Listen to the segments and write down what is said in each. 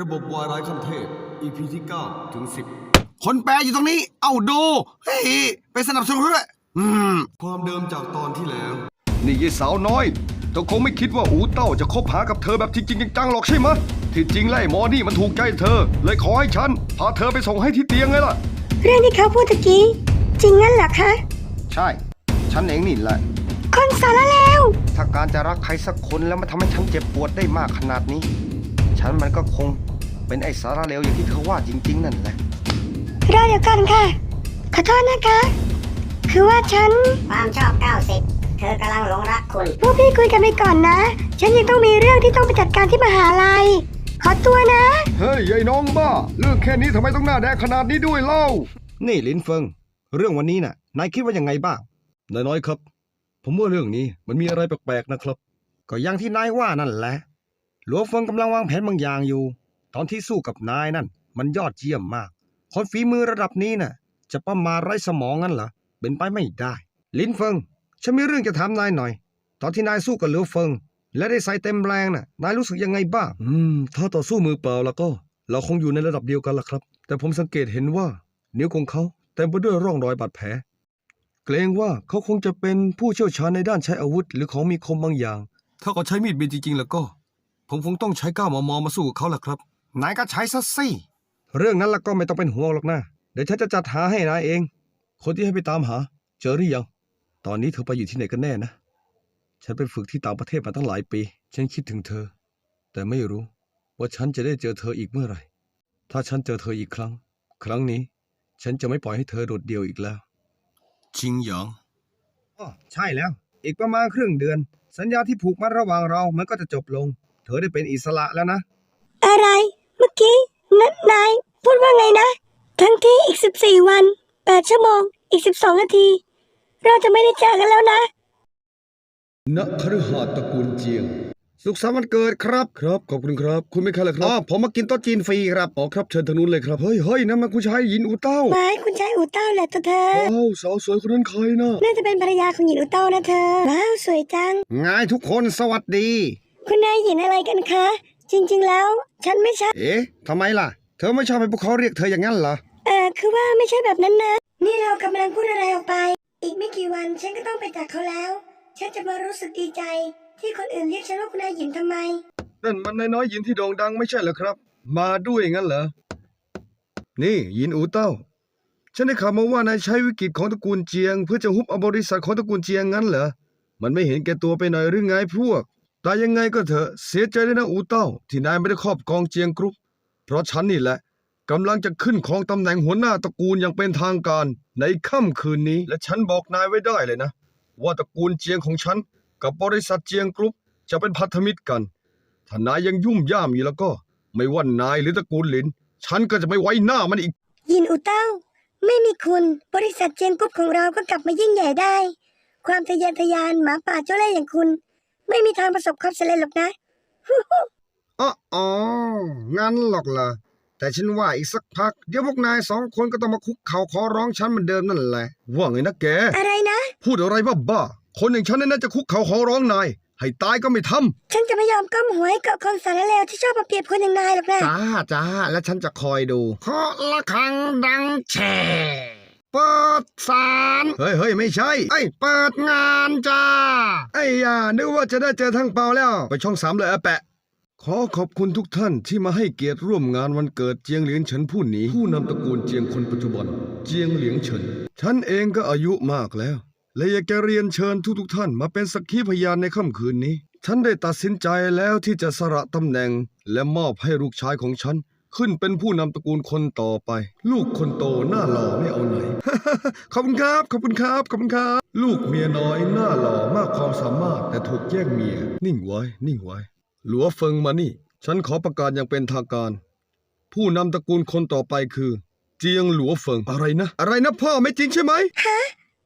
ระบบวายร้ายขั้นเทพ EP ที่ 9 ถึง 10 คนแปลอยู่ตรงนี้ เอ้าดูเฮ้ยไปสนับสนุนเขาด้วยอืม ความเดิมจากตอนที่แล้ว นี่ยายสาวน้อยเธอคงไม่คิดว่าอูเต้าจะคบหากับเธอแบบจริงๆจังๆหรอกใช่ไหมะที่จริงแล้วไอ้หมอนี่มันถูกใจเธอ เลยขอให้ฉัน พาเธอไปส่งให้ที่เตียงไงล่ะ เรื่องที่เขาพูดตะกี้ จริงงั้นเหรอคะ ใช่ ฉันเองนี่แหละ คนสารเลวถ้าการจะรักใครสักคนแล้วมันทำให้ฉันเจ็บปวดได้มากขนาดนี้ ฉันมันก็คงเป็นไอ้สาระเลวอย่างที่เธอว่าจริง ๆ นั่นแหละรอเดี๋ยวก่อนค่ะ ขอโทษนะคะ คือว่าฉัน ความชอบ 90 เธอกำลังหลงรักคุณ พวกพี่คุยกันไปก่อนนะ ฉันยังต้องมีเรื่องที่ต้องไปจัดการที่มหาลัย ขอตัวนะ เฮ้ยยายน้องบ้า เรื่องแค่นี้ทำไมต้องหน้าแดงขนาดนี้ด้วยเล่า นี่ลินเฟิง เรื่องวันนี้น่ะ นายคิดว่ายังไงบ้างนายน้อยครับ ผมว่าเรื่องนี้มันมีอะไรแปลกๆนะครับ ก็อย่างที่นายว่านั่นแหละ หลวงเฟิงกำลังวางแผนบางอย่างอยู่ ตอนที่สู้กับนายนั่น มันยอดเยี่ยมมาก คนฝีมือระดับนี้น่ะ จะประมาทไร้สมองงั้นเหรอเป็นไปไม่ได้ ลินเฟิง ฉันมีเรื่องจะถามนายหน่อย ตอนที่นายสู้กับหลวงเฟิง และได้ใส่เต็มแรงน่ะ นายรู้สึกยังไงบ้าง อืม ถ้าต่อสู้มือเปล่าแล้วก็ เราคงอยู่ในระดับเดียวกันล่ะครับ แต่ผมสังเกตเห็นว่า นิ้วของเขาเต็มไปด้วยร่องรอยบาดแผล เกรงว่าเขาคงจะเป็นผู้เชี่ยวชาญในด้านใช้อาวุธ หรือของมีคมบางอย่าง ถ้าเขาใช้มีดบินจริงๆแล้วก็ ผมคงต้องใช้ก้าวมอมอมาสู้กับเขาล่ะครับ นายก็ใช้ซะสิเรื่องนั้นละก็ไม่ต้องเป็นห่วงหรอกนะ เดี๋ยวฉันจะจัดหาให้นายเอง คนที่ให้ไปตามหา เจอหรือยัง ตอนนี้เธอไปอยู่ที่ไหนกันแน่นะ ฉันไปฝึกที่ต่างประเทศมาตั้งหลายปี ฉันคิดถึงเธอ แต่ไม่รู้ว่าฉันจะได้เจอเธออีกเมื่อไหร่ ถ้าฉันเจอเธออีกครั้ง ครั้งนี้ ฉันจะไม่ปล่อยให้เธอโดดเดี่ยวอีกแล้วชิงหยางอ๋อใช่แล้ว อีกประมาณครึ่งเดือน สัญญาที่ผูกมัดระหว่างเรา มันก็จะจบลง เธอได้เป็นอิสระแล้วนะ อะไร เมื่อกี้นันนายพูดว่าไงนะ ทั้งที่อีก 14 วัน 8 ชั่วโมง อีก 12 นาที เราจะไม่ได้เจอกันแล้วนะ ณคฤหาสน์ตระกูลเจียง สุขสันต์วันเกิดครับครับ ขอบคุณครับ คุณไม่ใครเหรอคอ๋รัอบผมมากินโต๊ะจีนฟรีครับอ๋อครับเชิญทางนู้นเลยครับ เฮ้ยเฮ้ยนั่นมันคุณชายหยินอูเต้าไม้คุณชายอูเต้าแหละตัวเธอว้าวสาวสวยคนนั้นใครนะน่าจะเป็นภรรยาของหญิงอูเต้านะเธอ ว้าว สวยจัง ไงทุกคนสวัสดี คุณนายหญิงอะไรกันคะ จริงๆแล้ว ฉันไม่ใช่ เอ๊ะทำไมล่ะ เธอไม่ชอบให้พวกเขาเรียกเธออย่างนั้นเหรอ เออคือว่าไม่ใช่แบบนั้นนะ นี่เรากำลังพูดอะไรออกไป อีกไม่กี่วันฉันก็ต้องไปจากเขาแล้ว ฉันจะมารู้สึกดีใจ ที่คนอื่นเรียกฉันว่าคุณนายหญิงทำไม นั่นมันนายน้อยหยินที่โด่งดังไม่ใช่เหรอครับ มาด้วยงั้นเหรอ นี่หยินอูเต้า ฉันได้ข่าวมาว่านายใช้วิกฤตของตระกูลเจียง เพื่อจะฮุบเอาบริษัทของตระกูลเจียงงั้นเหรอ มันไม่เห็นแก่ตัวไปหน่อยหรือไงพวก แต่ยังไงก็เถอะเสียใจด้วยนะอูเต้า ที่นายไม่ได้ครอบครองเจียงกรุ๊ป เพราะฉันนี่แหละกำลังจะขึ้นครองตำแหน่งหัวหน้าตระกูลอย่างเป็นทางการในค่ำคืนนี้ และฉันบอกนายไว้ได้เลยนะ ว่าตระกูลเจียงของฉัน กับบริษัทเจียงกรุ๊ปจะเป็นพันธมิตรกัน ถ้านายยังยุ่มย่ามอยู่แล้วก็ ไม่ว่านายหรือตระกูลหลิน ฉันก็จะไม่ไว้หน้ามันอีก ยินอูเต้า ไม่มีคุณบริษัทเจียงกรุ๊ปของเราก็กลับมายิ่งใหญ่ได้ ความทะเยอทะยานหมาป่าเจ้าเล่ห์อย่างคุณ ไม่มีทางประสบความสำเร็จหรอกนะอ๋ออ๋องั้นหรอกเหรอแต่ฉันว่าอีกสักพัก เดี๋ยวพวกนายสองคนก็ต้องมาคุกเข่าขอร้องฉันเหมือนเดิมนั่นแหละ ว่าไงนะแก อะไรนะ พูดอะไรบ้าๆคนอย่างฉันน่ะน่าจะคุกเขาขอร้องนาย ให้ตายก็ไม่ทำฉันจะไม่ยอมก้มหัวให้กับคนสารเลวที่ชอบมาเปรียบคนอย่างนายหรอกนะ จ้าจ้าแล้วฉันจะคอยดู เคาะละครังดังแช่เปิดสารเฮ้ยเฮ้ยไม่ใช่ ไอ้ยเปิดงานจ้า ไอ้ยานึกว่าจะได้เจอทั้งเปาแล้ว ไปช่องสามเลยอะแปะ ขอขอบคุณทุกท่านที่มาให้เกียรติร่วมงานวันเกิดเจียงเหลียงเฉินผู้นี้ผู้นำตระกูลเจียงคนปัจจุบัน เจียงเหลียงเฉิน ฉันเองก็อายุมากแล้ว และอยากจะเรียนเชิญทุกๆท่านมาเป็นสักขีพยานในค่ำคืนนี้ ฉันได้ตัดสินใจแล้วที่จะสละตำแหน่ง และมอบให้ลูกชายของฉัน ขึ้นเป็นผู้นำตระกูลคนต่อไป ลูกคนโตหน้าหล่อไม่เอาไหน ขอบคุณครับ ขอบคุณครับ ขอบคุณครับ ลูกเมียน้อยหน้าหล่อมากความสามารถแต่ถูกแย่งเมีย นิ่งไว้ นิ่งไว้ หลัวเฟิงมานี่ ฉันขอประกาศอย่างเป็นทางการ ผู้นำตระกูลคนต่อไปคือ เจียงหลัวเฟิงอะไรนะ อะไรนะพ่อไม่จริงใช่ไหม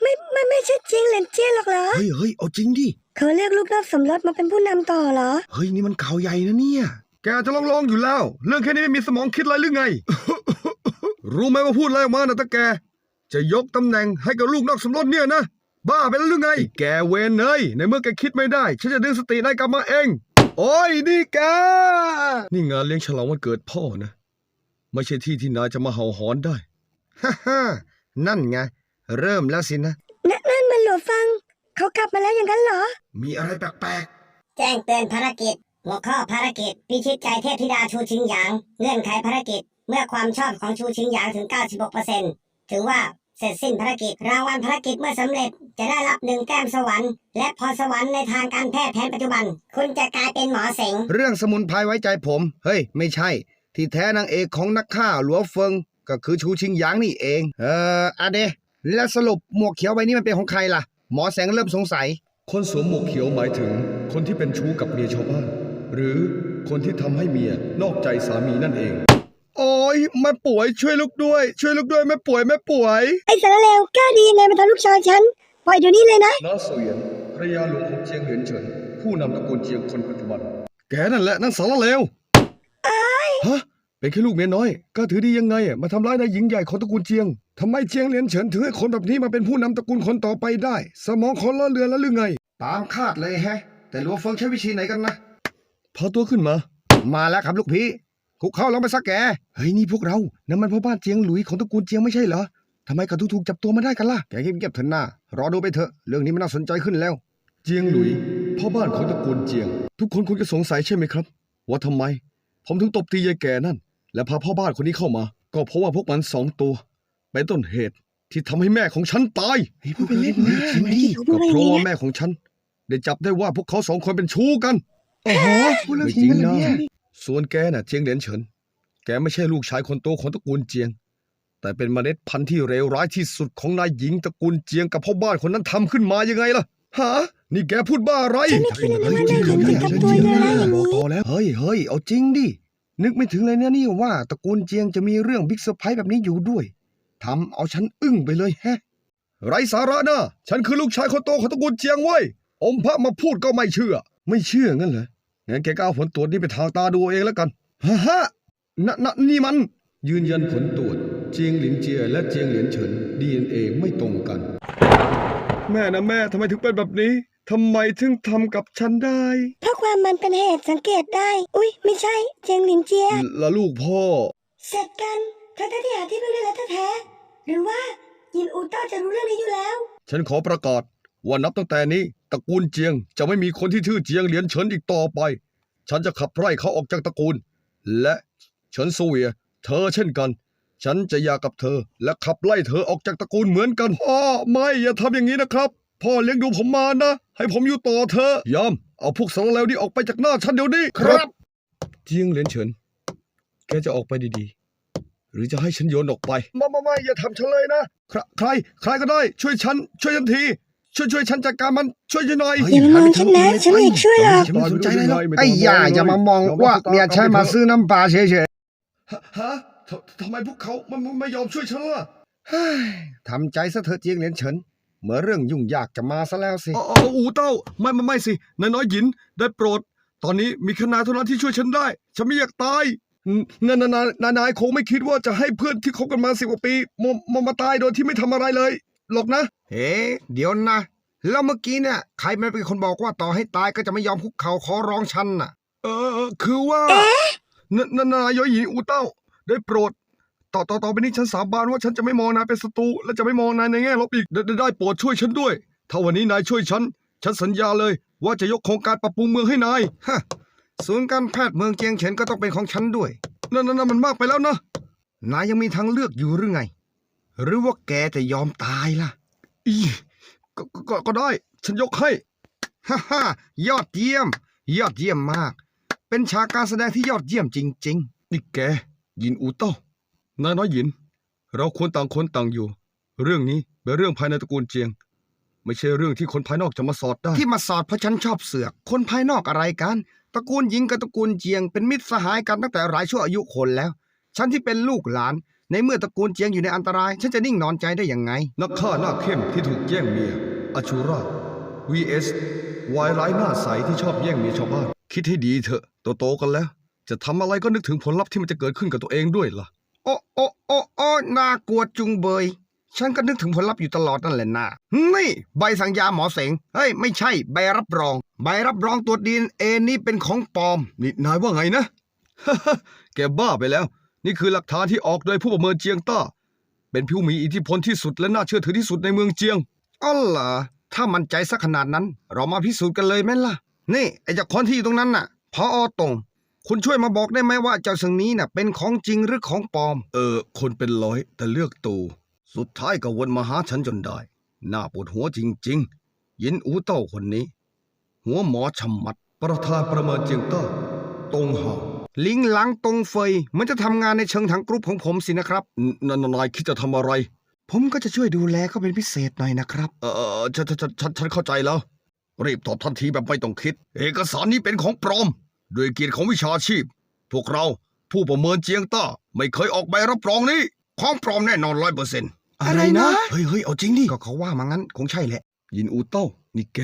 ไม่ไม่ไม่ใช่จริงเหรนเจี้ยนหรอกเหรอ เฮ้ยเฮ้ยเอาจริงดิ เขาเลือกลูกนอกสมรสมาเป็นผู้นำต่อเหรอ เฮ้ยนี่มันข่าวใหญ่นะเนี่ย แกจะลองลองๆอยู่แล้ว เรื่องแค่นี้ไม่มีสมองคิดอะไรหรือไง รู้ไหมว่าพูดอะไรออกมานะตาแก จะยกตำแหน่งให้กับลูกนอกสมรสเนี่ยนะ บ้าไปแล้วหรือไง แกเวนเนยในเมื่อแกคิดไม่ได้ ฉันจะดึงสตินายกลับมาเอง โอ้ยนี่แก นี่งานเลี้ยงฉลองวันเกิดพ่อนะ ไม่ใช่ที่ที่นายจะมาเห่าหอนได้ ฮ่าฮ่านั่นไง เริ่มแล้วสินะ นั่นนั่นมันหลวฟัง เขากลับมาแล้วอย่างนั้นเหรอ มีอะไรแปลกแจ้งเตือนภารกิจ หัวข้อภารกิจพิชิตใจเทพธิดาชูชิงหยาง เงื่อนไขภารกิจ เมื่อความชอบของชูชิงหยางถึง 96%ถือว่าเสร็จสิ้นภารกิจ รางวัลภารกิจเมื่อสำเร็จ จะได้รับหนึ่งแต้มสวรรค์และพรสวรรค์ในทางการแพทย์แผนปัจจุบัน คุณจะกลายเป็นหมอเสงเรื่องสมุนไพรไว้ใจผม เฮ้ย ไม่ใช่ ที่แท้นางเอกของนักฆ่าหลัวเฟิง ก็คือชูชิงหยางนี่เอง เอออะเดแล้วสรุปหมวกเขียวใบนี้มันเป็นของใครล่ะ หมอแสงเริ่มสงสัยๆคนสวมหมวกเขียวหมายถึง คนที่เป็นชู้กับเมียชาวบ้าน หรือคนที่ทำให้เมียนอกใจสามีนั่นเอง โอ้ยแม่ป่วยช่วยลูกด้วย ช่วยลูกด้วยแม่ป่วยแม่ป่วย ไอ้สารเลวกล้าดียังไงมาทำลูกชายฉัน ปล่อยเดี๋ยวนี้เลยนะน้าเสวียนภรรยาหลวงของเจียงเหรียญเฉินผู้นำตระกูลเจียงคนปัจจุบัน แกนั่นแหละนั่นสารเลวฮะเป็นแค่ลูกเมียน้อยกล้าถือดียังไงอะมาทำร้ายนายหญิงใหญ่ของตระกูลเจียงทำไมเจียงเหรียญเฉินถึงให้คนแบบนี้มาเป็นผู้นำตระกูลคนต่อไปได้ สมองคนละเรือนแล้วหรือไง ตามคาดเลยแฮะ แต่หลัวเฟิงใช้วิธีไหนกันนะ พาตัวขึ้นมา มาแล้วครับลูกพี่คุกเข้าลงไปสักแก เฮ้ยนี่พวกเรานั่นมันพ่อบ้านเจียงหลุยของตระกูลเจียงไม่ใช่เหรอทำไมกระทุกถูกจับตัวมาได้กันล่ะ แกเงียบๆเถอะหน้ารอดูไปเถอะ เรื่องนี้มันน่าสนใจขึ้นแล้ว เจียงหลุยพ่อบ้านของตระกูลเจียง ทุกคนคงจะสงสัยใช่ไหมครับ ว่าทำไม ผมถึงตบตียายแก่นั่น และพาพ่อบ้านคนนี้เข้ามา ก็เพราะว่าพวกมันสองตัวเป็นต้นเหตุที่ทำให้แม่ของฉันตายพูดไปเล่นนะจริงดิพูดก็ไปเพราะเล่นนะว่าแม่ของฉัน ได้จับได้ว่าพวกเขาสองคนเป็นชู้กัน โอ้โหพูดเรื่องไม่จจริริงงนะนะเนี่ยส่วนแกน่ะเจียงเหรียญเฉิน แกไม่ใช่ลูกชายคนโตของตระกูลเจียง แต่เป็นเมล็ดพันธุ์ที่เลวร้ายที่สุดของนายหญิงตระกูลเจียงกับพ่อบ้านคนนั้นทำขึ้นมายังไงล่ะ ฮะ นี่แกพูดบ้าอะไรฉันไม่คิดเลยนะว่านายหญิงจะกลับตัวอย่างนั้นอย่างนี้บอกต่อแล้วเฮ้ยเฮ้ยเอาจริงดิ นึกไม่ถึงเลยเนี่ยนี่ว่าตระกูลเจียงจะมีเรื่องบิ๊กเซอร์ไพรส์แบบนี้อยู่ด้วยทำเอาฉันอึ้งไปเลยแฮะ ไรสาระนะ ฉันคือลูกชายคนโตของตระกูลเจียงเว้ยอมพระมาพูดก็ไม่เชื่อ ไม่เชื่องั้นเหรอ งั้นแกก็เอาผลตรวจนี้ไปทางตาดูเอาเองแล้วกันฮะฮะนนนี่มัน ยืนยันผลตรวจ เจียงหลินเจีย และเจียงเหรียญเฉิน DNA ไม่ตรงกัน แม่นะแม่ทำไมถึงเป็นแบบนี้ทำไมถึงทำกับฉันได้ เพราะความมันเป็นเหตุสังเกตได้ อุ๊ย ไม่ใช่ เจงหลินเจียและลูกพ่อ เสร็จกันทั้งๆที่หาที่พึ่งได้แล้วแท้ๆหรือว่ายินอูเต้าจะรู้เรื่องนี้อยู่แล้ว ฉันขอประกาศว่านับตั้งแต่นี้ต ระกูลเจียง จะไม่มีคนที่ชื่อเจียงเหรียญเฉินอีกต่อไป ฉันจะขับไล่เขาออกจากตระกูล และเฉินซูเวีย เธอเช่นกัน ฉันจะหย่ากับเธอ และขับไล่เธอออกจากตระกูลเหมือนกันพ่อไม่อย่าทำอย่างนี้นะครับ พ่อเลี้ยงดูผมมานะ ให้ผมอยู่ต่อเธอะยอมเอาพวกสารเลวนี้ออกไปจากหน้าฉันเดี๋ยวนี้เจียงเหรียญเฉิน แกจะออกไปดีๆ หรือจะให้ฉันโยนออกไปไม่ไม่ไม่อย่าทำฉันเลยนะ ใครใครใครก็ได้ช่วยฉัน ช่วยฉันที ช่วยช่วยฉันจัดการมันช่วยฉันหน่อยอย่ามามองฉันนะฉันไม่อยากช่วยหรอก ฉันไม่สนใจอะไรหรอกไอ้ย่าอย่ามามองว่าเมียใช้มาซื้อน้ำปลาเฉยฮะฮะททำไมพวกเขามันมันไม่ยอมช่วยฉันล่ะๆเฮ้ยทำใจซะเถอะเจียงเหรียญเฉินเมื่อเรื่องยุ่งยากจะมาซะแล้วสิ อ๋ออ๋ออูเต้าไม่ไม่ไม่สินายน้อยหยินได้โปรด ตอนนี้มีแค่นายเท่านั้นที่ช่วยฉันได้ ฉันไม่อยากตายนานนานนายนายคงไม่คิดว่าจะให้เพื่อนที่คบกันมาสิบกว่าปีมามามาตายโดยที่ไม่ทำอะไรเลย หรอกนะเอ๊ะเดี๋ยวนะ แล้วเมื่อกี้เนี่ยใครมันเป็นคนบอกว่าต่อให้ตายก็จะไม่ยอมคุกเข่าขอร้องฉันน่ะ เออเออคือว่านนนายอยหญิงอูเต้า ได้โปรด ต่อต่อต่อไปนี้ฉันสาบานว่าฉันจะไม่มองนายเป็นศัตรูและจะไม่มองนายในแง่ลบอีกได้ได้ได้โปรดช่วยฉันด้วย ถ้าวันนี้นายช่วยฉัน ฉันสัญญาเลย ว่าจะยกโครงการปรับปรุงเมืองให้นาย ฮะ ศูนย์การแพทย์เมืองเจียงเฉินก็ต้องเป็นของฉันด้วย นั่นนั่นนั่นมันมากไปแล้วนะ นายยังมีทางเลือกอยู่หรือไง หรือว่าแกจะยอมตายล่ะ อีก็ก็ก็ก็ได้ ฉันยกให้ ฮ่าฮ่ายอดเยี่ยม ยอดเยี่ยมมาก เป็นฉากการแสดงที่ยอดเยี่ยมจริงนี่แก ยินอูเต้านายน้อยหยิน เราควรต่างคนต่างอยู่ เรื่องนี้เป็นเรื่องภายในตระกูลเจียง ไม่ใช่เรื่องที่คนภายนอกจะมาสอดได้ๆที่มาสอดเพราะฉันชอบเสือก คนภายนอกอะไรกัน ตระกูลหญิงกับตระกูลเจียง เป็นมิตรสหายกันตั้งแต่หลายชั่วอายุคนแล้ว ฉันที่เป็นลูกหลาน ในเมื่อตระกูลเจียงอยู่ในอันตราย ฉันจะนิ่งนอนใจได้ยังไง นักฆ่าหน้าเข้มที่ถูกแย่งเมียอชูรา vs วายร้ายหน้าใสที่ชอบแย่งเมียชาวบ้าน คิดให้ดีเถอะโตๆกันแล้ว จะทำอะไรก็นึกถึงผลลัพธ์ที่มันจะเกิดขึ้นกับตัวเองด้วยล่ะ โอ้โอ้โอ้โอ้น่ากลัวจุงเบย ฉันก็นึกถึงผลลัพธ์อยู่ตลอดนั่นแหละนะนี่ ใบสั่งยาหมอเสงเฮ้ยไม่ใช่ใบรับรอง ใบรับรองตรวจดีเอนี่เป็นของปลอมนี่นายว่าไงนะแกบ้าไปแล้ว นี่คือหลักฐานที่ออกโดยผู้ประเมินเจียงต้า เป็นผู้มีอิทธิพลที่สุดและน่าเชื่อถือที่สุดในเมืองเจียงอ๋อเหรอถ้ามันใจสักขนาดนั้น เรามาพิสูจน์กันเลยไหมล่ะ นี่ไอ้เจ้าคนที่อยู่ตรงนั้นน่ะพออตรง คุณช่วยมาบอกได้ไหมว่าเจ้าสิ่งนี้น่ะ เป็นของจริงหรือของปลอม เออ คนเป็นร้อยแต่เลือกตูสุดท้ายก็วนมาหาฉันจนได้ น่าปวดหัวจริง ๆ ยินอูเต้าคนนี้ หัวหมอชำมัด ประธานประเมินเจียงต้าตงหา ลิงหลังตรงเฟยมันจะทำงานในเชิงทางกรุ๊ปของผมสินะครับนนนายคิดจะทำอะไร ผมก็จะช่วยดูแลเขาเป็นพิเศษหน่อยนะครับ เออเออฉันฉันฉันฉันฉันเข้าใจแล้ว รีบตอบทันทีแบบไม่ต้องคิด เอกสารนี้เป็นของปลอมด้วยเกียรติของวิชาชีพ พวกเราผู้ประเมินเจียงต้าไม่เคยออกใบรับรองนี้ของปลอมแน่นอนร้อยเปอร์เซ็นต์อะไรนะ เฮ้ยเฮ้ยเอาจริงดิ ก็เขาว่ามางั้นคงใช่แหละ ยินอูเต้า นี่แก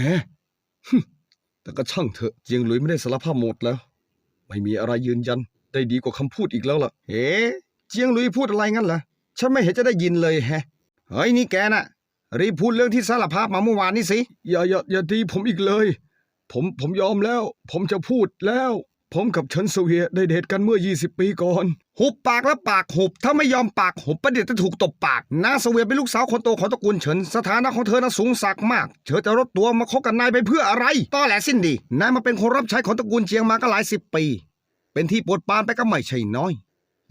ฮึ่มแต่ก็ช่างเถอะ เจียงหลุยไม่ได้สารภาพหมดแล้ว ไม่มีอะไรยืนยัน ได้ดีกว่าคำพูดอีกแล้วล่ะ เฮ้เจียงหลุยพูดอะไรงั้นเหรอ ฉันไม่เห็นจะได้ยินเลยแฮะ เฮ้ยนี่แกน่ะ รีบพูดเรื่องที่สารภาพมาเมื่อวานนี่สิ อย่าอย่าอย่าตีผมอีกเลย ผมผมยอมแล้ว ผมจะพูดแล้ว ผมกับเฉินเสวียได้เดทกันเมื่อ 20 ปีก่อน หุบปากแล้วปากหุบ ถ้าไม่ยอมปากหุบประเดี๋ยวจะถูกตบปากนาเสวียเป็นลูกสาวคนโตของตระกูลเฉิน สถานะของเธอน่ะสูงสักมาก เธอจะลดตัวมาคบกับนายไปเพื่ออะไรต้อแหลสิ้นดี นายมาเป็นคนรับใช้ของตระกูลเจียงมาก็หลายสิบปี เป็นที่ปวดปานไปก็ไม่ใช่น้อย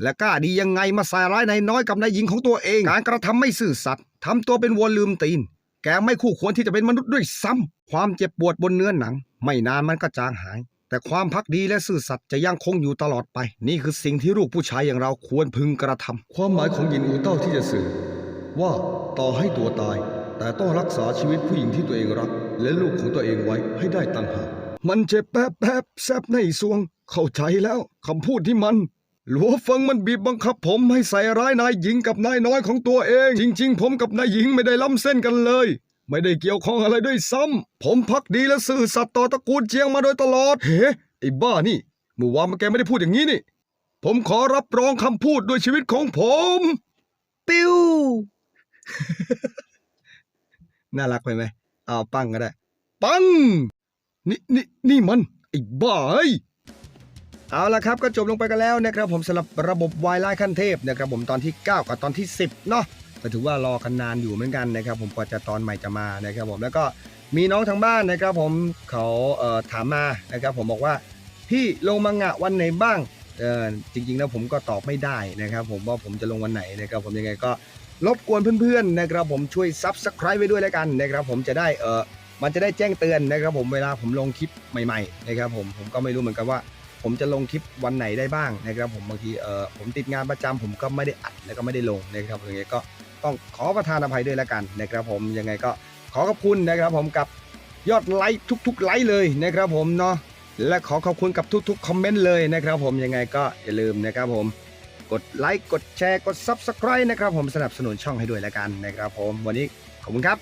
และกล้าดียังไงมาใส่ร้ายนายน้อยกับนายหญิงของตัวเอง การกระทำไม่ซื่อสัตย์ทำตัวเป็นวัวลืมตีน แกไม่คู่ควรที่จะเป็นมนุษย์ด้วยซ้ำความเจ็บปวดบนเนื้อหนัง ไม่นานมันก็จางหาย แต่ความพักดีและซื่อสัตย์จะยังคงอยู่ตลอดไป นี่คือสิ่งที่ลูกผู้ชายอย่างเราควรพึงกระทำความหมายของหยินอูเต้าที่จะสื่อ ว่าต่อให้ตัวตาย แต่ต้องรักษาชีวิตผู้หญิงที่ตัวเองรัก และลูกของตัวเองไว้ให้ได้ต่างหากมันเจ็บแป๊บแป๊บแซบในสวง เข้าใจแล้วคำพูดที่มัน หลัวฟิงมันบีบบังคับผมให้ใส่ร้ายนายหญิงกับนายน้อยของตัวเอง จริง ๆ ผมกับนายหญิงไม่ได้ล้ำเส้นกันเลย ไม่ได้เกี่ยวข้องอะไรด้วยซ้ำ ผมพักดีและซื่อสัตย์ต่อตระกูลเจียงมาโดยตลอด เฮ้ไอ้บ้านี่ เมื่อวานมันแกไม่ได้พูดอย่างนี้นี่ ผมขอรับรองคำพูดด้วยชีวิตของผม ปิ้ว น่ารักไปไหมเอาปังก็ได้ ปัง นี่นี่นี่มัน ไอ้บ้าเอ้ยเอาละครับก็จบลงไปกันแล้วนะครับผมสำหรับระบบวายไลน์ขั้นเทพนะครับผมตอนที่ 9 กับตอนที่ 10 เนาะ ก็ถือว่ารอกันนานอยู่เหมือนกันนะครับ ผมกว่าจะตอนใหม่จะมานะครับ ผมแล้วก็มีน้องทางบ้านนะครับ ผมเขาเอ่อถามมานะครับ ผมบอกว่าพี่ลงมังงะวันไหนบ้างเออจริง ๆ แล้วผมก็ตอบไม่ได้นะครับ ผมว่าผมจะลงวันไหนนะครับ ผมยังไงก็รบกวนเพื่อนๆนะครับ ผมช่วย Subscribe ไว้ด้วยแล้วกันนะครับ ผมจะได้เออมันจะได้แจ้งเตือนนะครับ ผมเวลาผมลงคลิปใหม่ๆนะครับ ผมผมก็ไม่รู้เหมือนกันว่า ผมจะลงคลิปวันไหนได้บ้างนะครับ ผมบางทีเออผมติดงานประจำผมก็ไม่ได้อัดแล้วก็ไม่ได้ลงนะครับยังไงก็ ต้องขอประทานอภัยด้วยแล้วกันนะครับผมยังไงก็ขอขอบคุณนะครับผมกับยอดไลค์ทุกๆไลค์เลยนะครับผมเนาะและขอขอบคุณกับทุกๆคอมเมนต์เลยนะครับผมยังไงก็อย่าลืมนะครับผมกดไลค์กดแชร์กด Subscribe นะครับผมสนับสนุนช่องให้ด้วยแล้วกันนะครับผมวันนี้ขอบคุณครับ